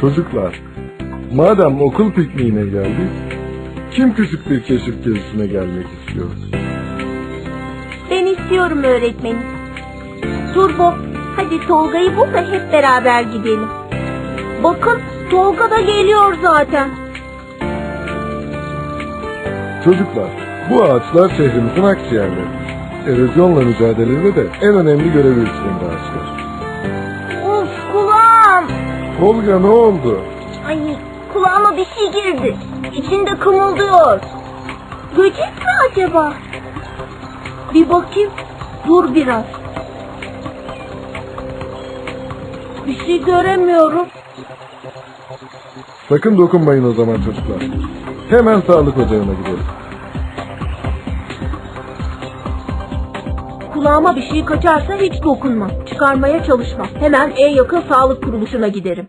Çocuklar, madem okul pikniğine geldik, kim küçük bir keşif gezisine gelmek istiyor? Ben istiyorum öğretmenim. Turbo, hadi Tolga'yı bul da hep beraber gidelim. Bakın Tolga da geliyor zaten. Çocuklar, bu ağaçlar şehrimizin akciğerleri. Erozyonla mücadelede de en önemli görevi üstlenir ağaçlar. Tolga ne oldu? Ay kulağıma bir şey girdi. İçinde kımıldıyor. Böcek mi acaba? Bir bakayım. Dur biraz. Bir şey göremiyorum. Sakın dokunmayın o zaman çocuklar. Hemen sağlık ocağına gidelim. Kulağıma bir şey kaçarsa hiç dokunma. Çıkarmaya çalışma. Hemen en yakın sağlık kuruluşuna giderim.